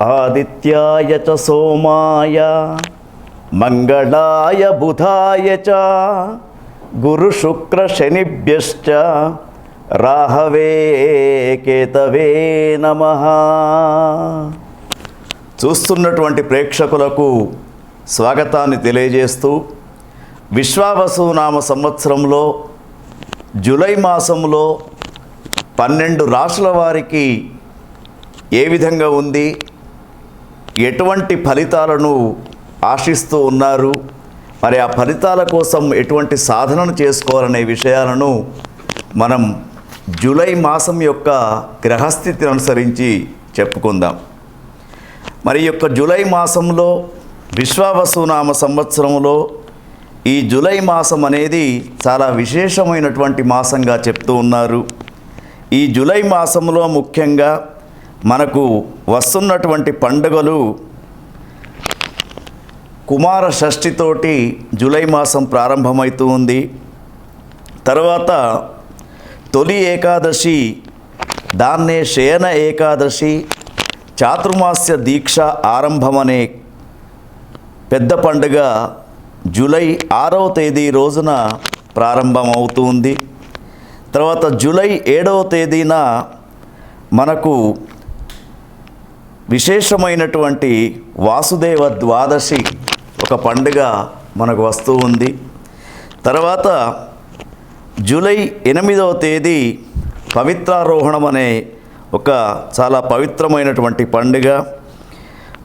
ఆదిత్యాయ చ సోమాయ మంగళాయ బుధాయ చ గురు శుక్ర శనిభ్యశ్చ రాహవే కేతవే నమ చూస్తున్నటువంటి ప్రేక్షకులకు స్వాగతాన్ని తెలియజేస్తూ విశ్వావసు నామ సంవత్సరంలో జూలై మాసంలో పన్నెండు రాష్ట్రాల వారికి ఏ విధంగా ఉంది? ఎటువంటి ఫలితాలను ఆశిస్తూ ఉన్నారు? మరి ఆ ఫలితాల కోసం ఎటువంటి సాధనను చేసుకోవాలనే విషయాలను మనం జూలై మాసం యొక్క గ్రహస్థితిని అనుసరించి చెప్పుకుందాం. మరి యొక్క జూలై మాసంలో విశ్వావసునామ సంవత్సరంలో ఈ జూలై మాసం అనేది చాలా విశేషమైనటువంటి మాసంగా చెప్తూ ఉన్నారు. ఈ జూలై మాసంలో ముఖ్యంగా మనకు వస్తున్నటువంటి పండుగలు కుమార షష్ఠితోటి జూలై మాసం ప్రారంభమవుతూ ఉంది. తర్వాత తొలి ఏకాదశి దాన్నే శయన ఏకాదశి చాతుర్మాస్య దీక్ష ఆరంభమనే పెద్ద పండుగ జూలై ఆరవ తేదీ రోజున ప్రారంభమవుతుంది తర్వాత జూలై ఏడవ తేదీన మనకు విశేషమైనటువంటి వాసుదేవ ద్వాదశి ఒక పండుగ మనకు వస్తూ ఉంది. తర్వాత జూలై ఎనిమిదవ తేదీ పవిత్రారోహణం అనే ఒక చాలా పవిత్రమైనటువంటి పండుగ.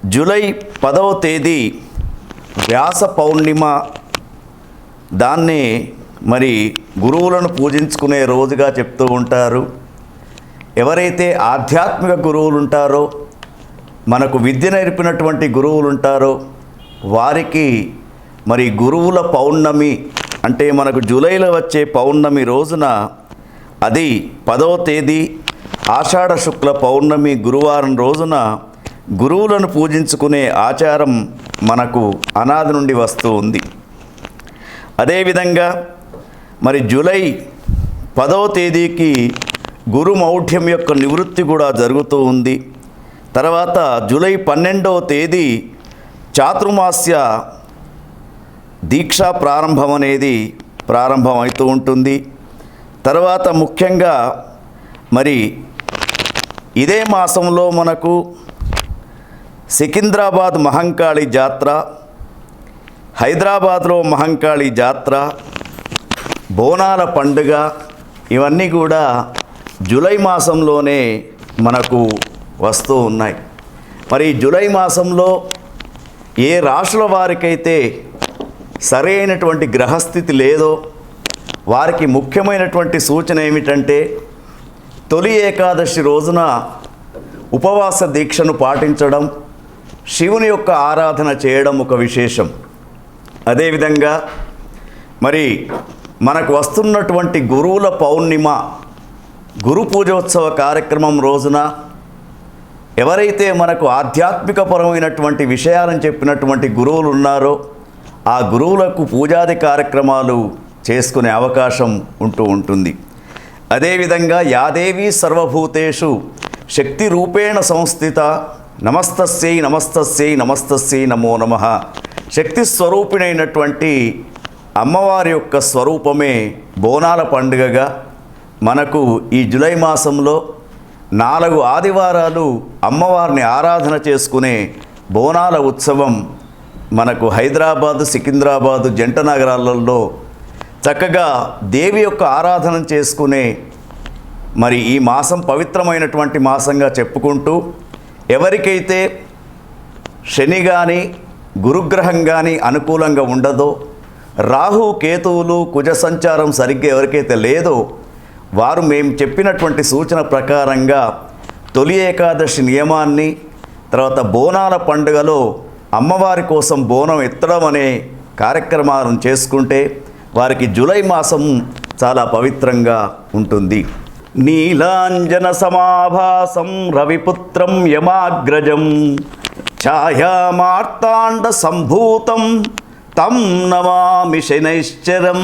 జూలై పదవ తేదీ వ్యాస పౌర్ణిమ. దాన్ని మరి గురువులను పూజించుకునే రోజుగా చెప్తూ ఉంటారు. ఎవరైతే ఆధ్యాత్మిక గురువులు ఉంటారో మనకు విద్య నేర్పినటువంటి గురువులు ఉంటారో వారికి మరి గురువుల పౌర్ణమి అంటే మనకు జూలైలో వచ్చే పౌర్ణమి రోజున అది పదవ తేదీ ఆషాఢ శుక్ల పౌర్ణమి గురువారం రోజున గురువులను పూజించుకునే ఆచారం మనకు అనాది నుండి వస్తూ ఉంది. అదేవిధంగా మరి జూలై పదవ తేదీకి గురు మౌఢ్యం యొక్క నివృత్తి కూడా జరుగుతూ ఉంది. తర్వాత జూలై పన్నెండవ తేదీ చాతుర్మాస్య దీక్షా ప్రారంభం అనేది ప్రారంభం అవుతూ ఉంటుంది. తర్వాత ముఖ్యంగా మరి ఇదే మాసంలో మనకు సికింద్రాబాద్ మహంకాళి జాత్ర హైదరాబాద్లో మహంకాళి జాత్ర బోనాల పండుగ ఇవన్నీ కూడా జూలై మాసంలోనే మనకు వస్తూ ఉన్నాయి. మరి జూలై మాసంలో ఏ రాశుల వారికైతే సరైనటువంటి గ్రహస్థితి లేదో వారికి ముఖ్యమైనటువంటి సూచన ఏమిటంటే తొలి ఏకాదశి రోజున ఉపవాస దీక్షను పాటించడం శివుని యొక్క ఆరాధన చేయడం ఒక విశేషం. అదేవిధంగా మరి మనకు వస్తున్నటువంటి గురువుల పౌర్ణిమ గురు పూజోత్సవ కార్యక్రమం రోజున ఎవరైతే మనకు ఆధ్యాత్మికపరమైనటువంటి విషయాలను చెప్పినటువంటి గురువులు ఉన్నారో ఆ గురువులకు పూజాది కార్యక్రమాలు చేసుకునే అవకాశం ఉంటూ ఉంటుంది. అదేవిధంగా యాదేవి సర్వభూతేషు శక్తి రూపేణ సంస్థిత నమస్తస్యై నమస్తస్యై నమస్తస్యై నమో నమ. శక్తి స్వరూపిణైనటువంటి అమ్మవారి యొక్క స్వరూపమే బోనాల పండుగగా. మనకు ఈ జూలై మాసంలో నాలుగు ఆదివారాలు అమ్మవారిని ఆరాధన చేసుకునే బోనాల ఉత్సవం మనకు హైదరాబాదు సికింద్రాబాదు జంట నగరాలలో చక్కగా దేవి యొక్క ఆరాధన చేసుకునే మరి ఈ మాసం పవిత్రమైనటువంటి మాసంగా చెప్పుకుంటూ ఎవరికైతే శని కానీ గురుగ్రహం కానీ అనుకూలంగా ఉండదో రాహు కేతువులు కుజ సంచారం సరిగ్గా ఎవరికైతే లేదో వారు మేము చెప్పినటువంటి సూచన ప్రకారంగా తొలి ఏకాదశి నియమాన్ని తర్వాత బోనాల పండుగలో అమ్మవారి కోసం బోనం ఎత్తడం అనే కార్యక్రమాలను చేసుకుంటే వారికి జూలై మాసం చాలా పవిత్రంగా ఉంటుంది. నీలాంజన సమాభాసం రవిపుత్రం యమాగ్రజం ఛాయామార్తాండ సంభూతం తం నమామి శనైశ్చరం.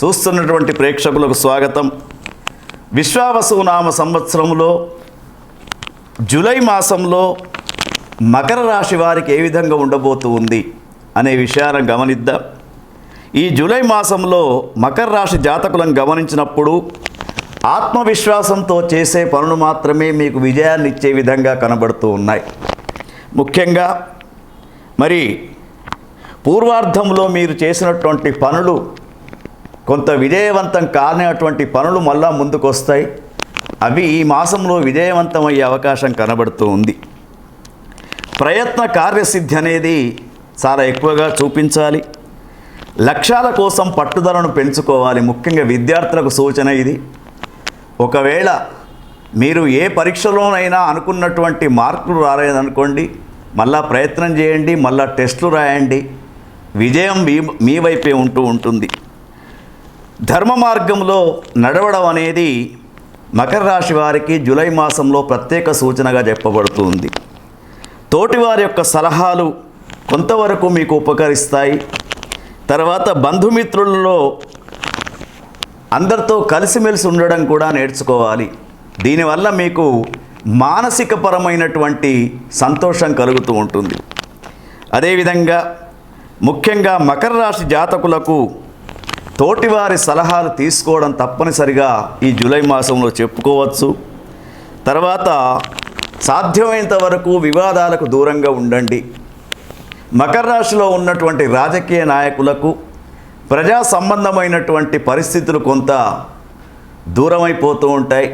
చూస్తున్నటువంటి ప్రేక్షకులకు స్వాగతం. విశ్వావసు నామ సంవత్సరంలో జూలై మాసంలో మకర రాశి వారికి ఏ విధంగా ఉండబోతూ ఉంది అనే విషయాన్ని గమనిద్దాం. ఈ జూలై మాసంలో మకర రాశి జాతకులను గమనించినప్పుడు ఆత్మవిశ్వాసంతో చేసే పనులు మాత్రమే మీకు విజయాన్ని ఇచ్చే విధంగా కనబడుతూ ఉన్నాయి. ముఖ్యంగా మరి పూర్వార్ధంలో మీరు చేసినటువంటి పనులు కొంత విజయవంతం కానటువంటి పనులు మళ్ళా ముందుకు వస్తాయి అవి ఈ మాసంలో విజయవంతం అయ్యే అవకాశం కనబడుతూ ఉంది. ప్రయత్న కార్యసిద్ధి అనేది చాలా ఎక్కువగా చూపించాలి. లక్ష్యాల కోసం పట్టుదలను పెంచుకోవాలి. ముఖ్యంగా విద్యార్థులకు సూచన ఇది. ఒకవేళ మీరు ఏ పరీక్షలోనైనా అనుకున్నటువంటి మార్కులు రాలేదనుకోండి మళ్ళా ప్రయత్నం చేయండి మళ్ళా టెస్టులు రాయండి. విజయం మీ మీ వైపే ఉంటూ ఉంటుంది. ధర్మ మార్గంలో నడవడం అనేది మకర రాశి వారికి జూలై మాసంలో ప్రత్యేక సూచనగా చెప్పబడుతుంది. తోటివారి యొక్క సలహాలు కొంతవరకు మీకు ఉపకరిస్తాయి. తర్వాత బంధుమిత్రులలో అందరితో కలిసిమెలిసి ఉండడం కూడా నేర్చుకోవాలి. దీనివల్ల మీకు మానసికపరమైనటువంటి సంతోషం కలుగుతూ ఉంటుంది. అదేవిధంగా ముఖ్యంగా మకర రాశి జాతకులకు తోటివారి సలహాలు తీసుకోవడం తప్పనిసరిగా ఈ జూలై మాసంలో చెప్పుకోవచ్చు. తర్వాత సాధ్యమైనంత వరకు వివాదాలకు దూరంగా ఉండండి. మకర రాశిలో ఉన్నటువంటి రాజకీయ నాయకులకు ప్రజా సంబంధమైనటువంటి పరిస్థితులు కొంత దూరమైపోతూ ఉంటాయి.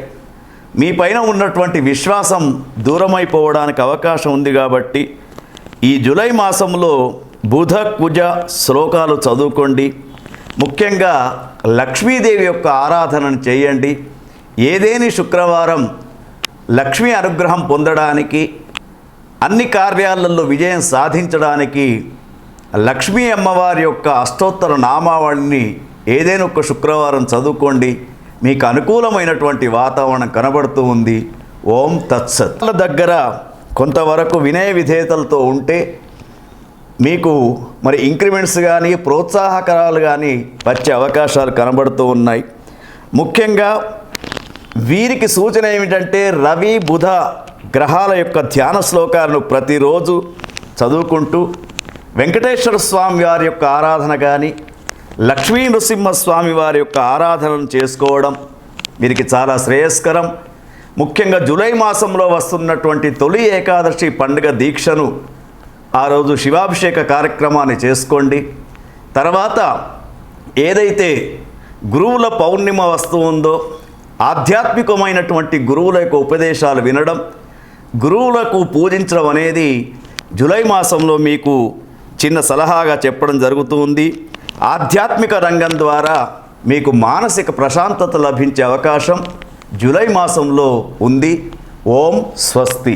మీ పైన ఉన్నటువంటి విశ్వాసం దూరమైపోవడానికి అవకాశం ఉంది కాబట్టి ఈ జూలై మాసంలో బుధ కుజ శ్లోకాలు చదువుకోండి. ముఖ్యంగా లక్ష్మీదేవి యొక్క ఆరాధనను చేయండి. ఏదేని శుక్రవారం లక్ష్మీ అనుగ్రహం పొందడానికి అన్ని కార్యాలలో విజయం సాధించడానికి లక్ష్మీ అమ్మవారి యొక్క అష్టోత్తర నామావళిని ఏదైనా ఒక శుక్రవారం చదువుకోండి. మీకు అనుకూలమైనటువంటి వాతావరణం కనబడుతూ ఉంది. ఓం తత్సత్. దగ్గర కొంతవరకు వినయ విధేయతలతో ఉంటే మీకు మరి ఇంక్రిమెంట్స్ కానీ ప్రోత్సాహకరాలు కానీ వచ్చే అవకాశాలు కనబడుతూ ఉన్నాయి. ముఖ్యంగా వీరికి సూచన ఏమిటంటే రవి బుధ గ్రహాల యొక్క ధ్యాన శ్లోకాలను ప్రతిరోజు చదువుకుంటూ వెంకటేశ్వర స్వామి వారి యొక్క ఆరాధన కానీ లక్ష్మీ నృసింహస్వామి వారి యొక్క ఆరాధనను చేసుకోవడం వీరికి చాలా శ్రేయస్కరం. ముఖ్యంగా జూలై మాసంలో వస్తున్నటువంటి తొలి ఏకాదశి పండుగ దీక్షను ఆ రోజు శివాభిషేక కార్యక్రమాన్ని చేసుకోండి. తర్వాత ఏదైతే గురువుల పౌర్ణిమ వస్తువు ఉందో ఆధ్యాత్మికమైనటువంటి గురువుల యొక్క ఉపదేశాలు వినడం గురువులకు పూజించడం అనేది జూలై మాసంలో మీకు చిన్న సలహాగా చెప్పడం జరుగుతుంది ఆధ్యాత్మిక రంగం ద్వారా మీకు మానసిక ప్రశాంతత లభించే అవకాశం జూలై మాసంలో ఉంది. ఓం స్వస్తి.